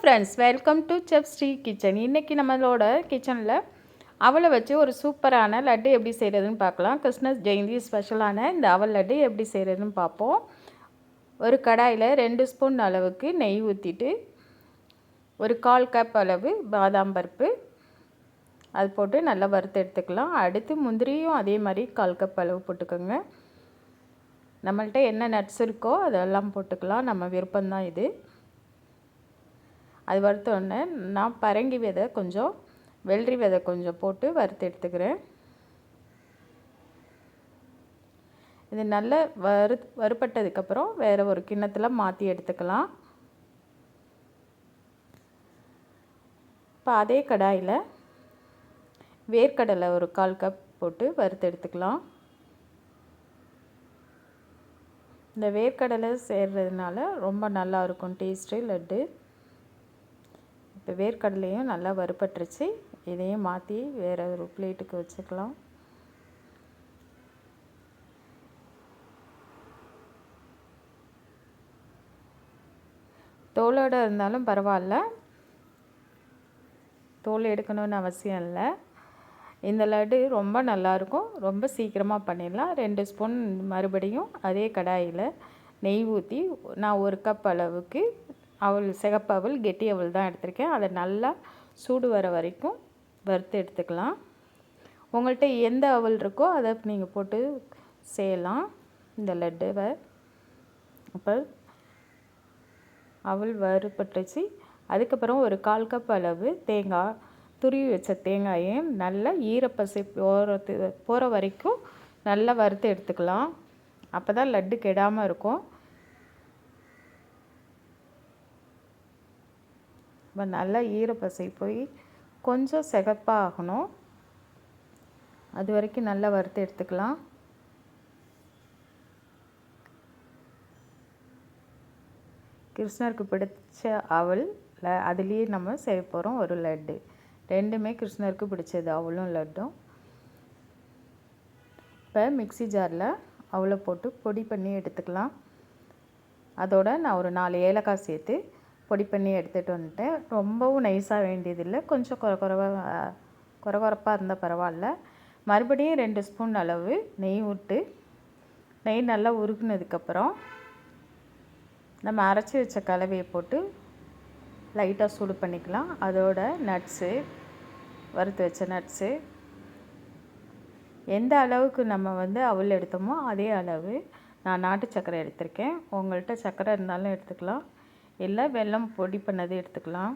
Friends welcome to chef Sri kitchen இன்றைக்கி நம்மளோட கிச்சனில் அவளை வச்சு ஒரு சூப்பரான லட்டு எப்படி செய்கிறதுன்னு பார்க்கலாம். கிருஷ்ண ஜெயந்தி ஸ்பெஷலான இந்த அவல் லட்டு எப்படி செய்கிறதுன்னு பார்ப்போம். ஒரு கடாயில் ரெண்டு ஸ்பூன் அளவுக்கு நெய் ஊற்றிட்டு ஒரு கால் கப் அளவு பாதாம் பருப்பு. அது போட்டு நல்லா வறுத்து எடுத்துக்கலாம். அடுத்து முந்திரியும் அதே மாதிரி கால் கப் அளவு போட்டுக்கோங்க. நம்மள்ட்ட என்ன நட்ஸ் இருக்கோ அதெல்லாம் போட்டுக்கலாம். நம்ம விருப்பம்தான் இது. அது வறுத்தோடனே நான் பரங்கி விதை கொஞ்சம் வெள்ளரி விதை கொஞ்சம் போட்டு வறுத்து எடுத்துக்கிறேன். இது நல்ல வறு வறுப்பட்டதுக்கப்புறம் வேறு ஒரு கிண்ணத்தில் மாற்றி எடுத்துக்கலாம். இப்போ அதே கடாயில் வேர்க்கடலை ஒரு கால் கப் போட்டு வறுத்து எடுத்துக்கலாம். இந்த வேர்க்கடலை சேர்றதுனால ரொம்ப நல்லா இருக்கும் டேஸ்ட்டு லட்டு. இப்போ வேர்க்கடலையும் நல்லா வறுபட்டுருச்சு. இதையும் மாற்றி வேறு ஒரு பிளேட்டுக்கு வச்சுக்கலாம். தோலோடு இருந்தாலும் பரவாயில்ல. தோல் எடுக்கணும்னு அவசியம் இல்லை. இந்த லட்டு ரொம்ப நல்லாயிருக்கும். ரொம்ப சீக்கிரமாக பண்ணிடலாம். ரெண்டு ஸ்பூன் மறுபடியும் அதே கடாயில் நெய் ஊற்றி நான் ஒரு கப் அளவுக்கு அவள் சிகப்பு அவள் கெட்டி அவள் தான் எடுத்திருக்கேன். அதை நல்லா சூடு வர வரைக்கும் வறுத்து எடுத்துக்கலாம். உங்கள்கிட்ட எந்த அவள் இருக்கோ அதை நீங்கள் போட்டு செய்யலாம். இந்த லட்டுவை அப்போ அவள் வறுபட்டுச்சு. அதுக்கப்புறம் ஒரு கால் கப் அளவு தேங்காய் துருவி வச்ச தேங்காயையும் நல்லா ஈரப்பசை போகிறது போகிற வரைக்கும் நல்லா வறுத்து எடுத்துக்கலாம். அப்போ தான் லட்டு கெடாமல் இருக்கும். இப்போ நல்லா ஈரப்பசை போய் கொஞ்சம் சிகப்பாக ஆகணும் அது வரைக்கும் நல்லா வறுத்து எடுத்துக்கலாம். கிருஷ்ணருக்கு பிடிச்ச அவள் அதுலேயே நம்ம செய்ய போகிறோம் ஒரு லட்டு. ரெண்டுமே கிருஷ்ணருக்கு பிடிச்சது அவளும் லட்டும். இப்போ மிக்சி ஜாரில் அவளை போட்டு பொடி பண்ணி எடுத்துக்கலாம். அதோட நான் ஒரு நாலு ஏலக்காய் சேர்த்து பொடி பண்ணி எடுத்துகிட்டு வந்துட்டேன் ரொம்பவும் நைஸாக வேண்டியதில்லை. கொஞ்சம் குறை குறவாக குறை குறப்பாக இருந்தால் பரவாயில்ல. மறுபடியும் ரெண்டு ஸ்பூன் அளவு நெய் விட்டு நெய் நல்லா உருகுனதுக்கப்புறம் நம்ம அரைச்சி வச்ச கலவையை போட்டு லைட்டாக சூடு பண்ணிக்கலாம். அதோட நட்ஸு வறுத்து வச்ச நட்ஸு எந்த அளவுக்கு நம்ம வந்து அவள் எடுத்தோமோ அதே அளவு நான் நாட்டு சர்க்கரை எடுத்திருக்கேன். உங்கள்கிட்ட சர்க்கரை இருந்தாலும் எடுத்துக்கலாம். இல்லை வெல்லம் பொடி பண்ணது எடுத்துக்கலாம்.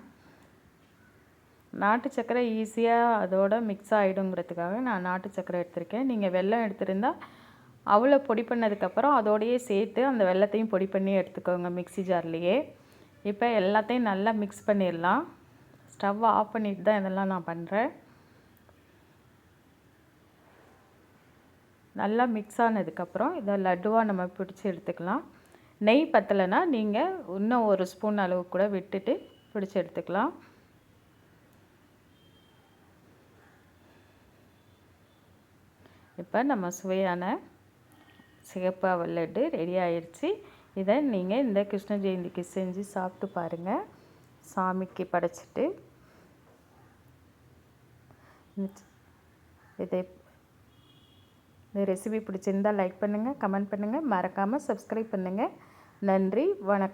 நாட்டு சர்க்கரை ஈஸியாக அதோட மிக்ஸ் ஆகிடுங்கிறதுக்காக நான் நாட்டு சர்க்கரை எடுத்திருக்கேன். நீங்கள் வெல்லம் எடுத்திருந்தால் அவ்வளோ பொடி பண்ணதுக்கப்புறம் அதோடையே சேர்த்து அந்த வெள்ளத்தையும் பொடி பண்ணி எடுத்துக்கோங்க மிக்சி ஜார்லேயே. இப்போ எல்லாத்தையும் நல்லா மிக்ஸ் பண்ணிடலாம். ஸ்டவ் ஆஃப் பண்ணிட்டு தான் இதெல்லாம் நான் பண்ணுறேன் நல்லா மிக்ஸ் ஆனதுக்கப்புறம் இதை லட்டுவாக நம்ம பிடிச்சி எடுத்துக்கலாம். நெய் பத்தலைன்னா நீங்கள் இன்னும் ஒரு ஸ்பூன் அளவு கூட விட்டுட்டு பிடிச்சி எடுத்துக்கலாம். இப்போ நம்ம சுவையான சிகப்பு அவல் லட்டு ரெடி ஆயிடுச்சு இதை நீங்கள் இந்த கிருஷ்ண ஜெயந்திக்கு செஞ்சு சாப்பிட்டு பாருங்கள் சாமிக்கு படைச்சிட்டு. இதை இந்த ரெசிபி பிடிச்சிருந்தால் லைக் பண்ணுங்கள் கமெண்ட் பண்ணுங்கள் மறக்காமல் சப்ஸ்கிரைப் பண்ணுங்கள் நன்றி வணக்கம்.